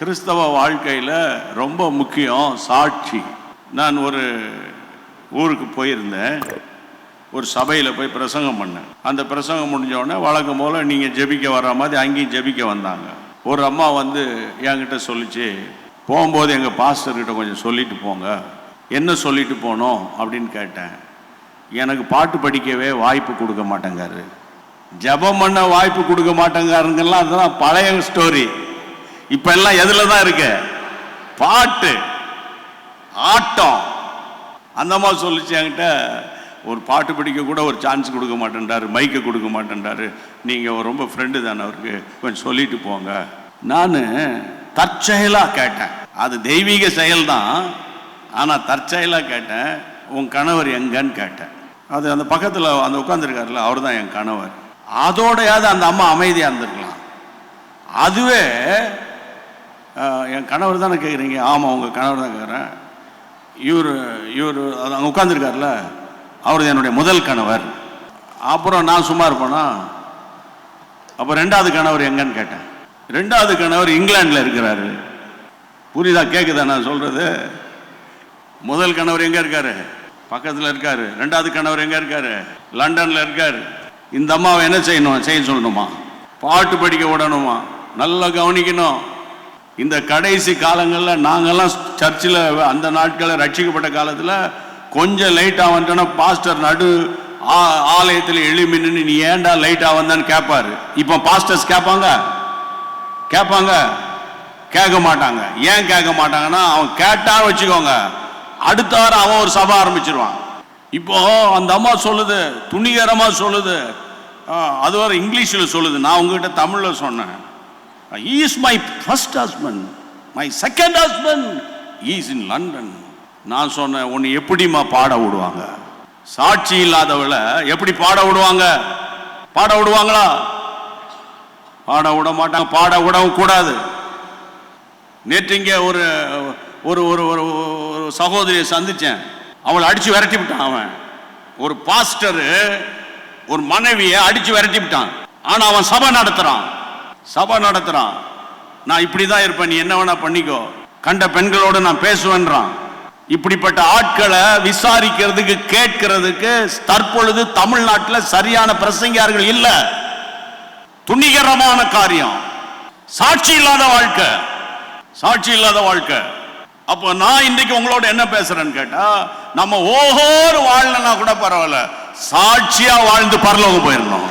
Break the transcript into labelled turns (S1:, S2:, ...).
S1: கிறிஸ்தவ வாழ்க்கையில் ரொம்ப முக்கியம் சாட்சி. நான் ஒரு ஊருக்கு போயிருந்தேன். ஒரு சபையில் போய் பிரசங்கம் பண்ணேன். அந்த பிரசங்கம் முடிஞ்சோடனே வழக்கம் போல் நீங்கள் ஜெபிக்க வர்ற மாதிரி அங்கேயும் ஜெபிக்க வந்தாங்க. ஒரு அம்மா வந்து என்கிட்ட சொல்லிச்சு போகும்போது எங்கள் பாஸ்டர்கிட்ட கொஞ்சம் சொல்லிட்டு போங்க. என்ன சொல்லிட்டு போனோம்? அப்படின்னு கேட்டேன். எனக்கு பாட்டு படிக்கவே வாய்ப்பு கொடுக்க மாட்டேங்காரு. ஜெபம் பண்ண வாய்ப்பு கொடுக்க மாட்டேங்காருங்கெல்லாம் அதெல்லாம் பழைய ஸ்டோரி இப்ப எல்லாம் எதுல தான் இருக்கு? பாட்டு ஆட்டம். அந்த அம்மா சொல்லிச்சு என்கிட்ட. ஒரு பாட்டு பிடிக்க கூட ஒரு சான்ஸ் கொடுக்க மாட்டேன்டாரு மைக்கை கொடுக்க மாட்டேன்டாரு. நீங்கள் ரொம்ப ஃப்ரெண்டு தானே அவருக்கு. கொஞ்சம் சொல்லிட்டு போங்க. நான் தற்செயலாக கேட்டேன். அது தெய்வீக செயல் தான் ஆனால் தற்செயலாக கேட்டேன். உன் கணவர் எங்கன்னு கேட்டேன். அது அந்த பக்கத்தில் அந்த உட்காந்துருக்காருல அவர் தான் என் கணவர். அதோடையாவது அந்த அம்மா அமைதியாக இருந்திருக்கலாம். அதுவே என் கணவர் தானே கேட்குறீங்க ஆமாம் உங்கள் கணவர் தான் கேட்குறேன் இவர் இவர் அது அங்கே உட்காந்துருக்கார்ல அவர் என்னுடைய முதல் கணவர். அப்புறம் நான் சும்மா இருப்பேனா? அப்போ ரெண்டாவது கணவர் எங்கன்னு கேட்டேன். ரெண்டாவது கணவர் இங்கிலாண்டில் இருக்கிறாரு. புரியுதா கேட்குதா நான் சொல்கிறது முதல் கணவர் எங்கே இருக்காரு? பக்கத்தில் இருக்காரு. ரெண்டாவது கணவர் எங்கே இருக்காரு? லண்டனில் இருக்காரு. இந்த அம்மாவை என்ன செய்யணும்? செய்ய சொல்லணுமா? பாட்டு படிக்க விடணுமா? நல்லா கவனிக்கணும். இந்த கடைசி காலங்களில் நாங்கள்லாம் சர்ச்சில் அந்த நாட்களில் ரட்சிக்கப்பட்ட காலத்தில் கொஞ்சம் லைட்டாக வந்துட்டோன்னா பாஸ்டர் நடு ஆ- ஆலயத்தில் எளிமின்னு நின்று நீ ஏன்டா லைட்டாக வந்தான்னு கேட்பாரு இப்போ பாஸ்டர்ஸ் கேட்பாங்க கேட்பாங்க கேட்க மாட்டாங்க. ஏன் கேட்க மாட்டாங்கன்னா அவன் கேட்டா வச்சுக்கோங்க. அடுத்த வாரம் அவன் ஒரு சபை ஆரம்பிச்சிருவான். இப்போ அந்த அம்மா சொல்லுது துணிகரமாக சொல்லுது. அது வர இங்கிலீஷில் சொல்லுது. நான் உங்ககிட்ட தமிழில் சொன்னேன். Is my first husband my second husband is in London நான் சொன்னேன் உன்னை எப்படிம்மா பாட விடுவாங்க? சாட்சி இல்லாதவளை எப்படி பாட விடுவாங்க? பாட விடுவாங்களா? பாட விட மாட்டாங்க. பாட விடவும் கூடாது. நேற்று இங்கே ஒரு ஒரு ஒரு ஒரு ஒரு சகோதரியை சந்தித்தேன். அவளை அடித்து விரட்டி விட்டான் அவன். ஒரு பாஸ்டரு ஒரு மனைவியை அடித்து விரட்டி விட்டான். ஆனால் அவன் சபை நடத்துகிறான் சபை நடத்துறான். நான் இப்படி தான் இருப்பேன் நீ என்ன வேணா பண்ணிக்கோ. கண்ட பெண்களோடு நான் பேசுவேன்றான். இப்படிப்பட்ட ஆட்களை விசாரிக்கிறதுக்கு கேட்கிறதுக்கு தற்பொழுது தமிழ்நாட்டில் சரியான பிரசங்கியார்கள் இல்லை. துணிகரமான காரியம். சாட்சி இல்லாத வாழ்க்கை. சாட்சி இல்லாத வாழ்க்கை. அப்போ நான் இன்னைக்கு உங்களோட என்ன பேசுறேன்னு கேட்டா நம்ம ஓஹோர் வாழலன்னா கூட பரவாயில்ல. சாட்சியா வாழ்ந்து பரலோகம் போயிடணும்.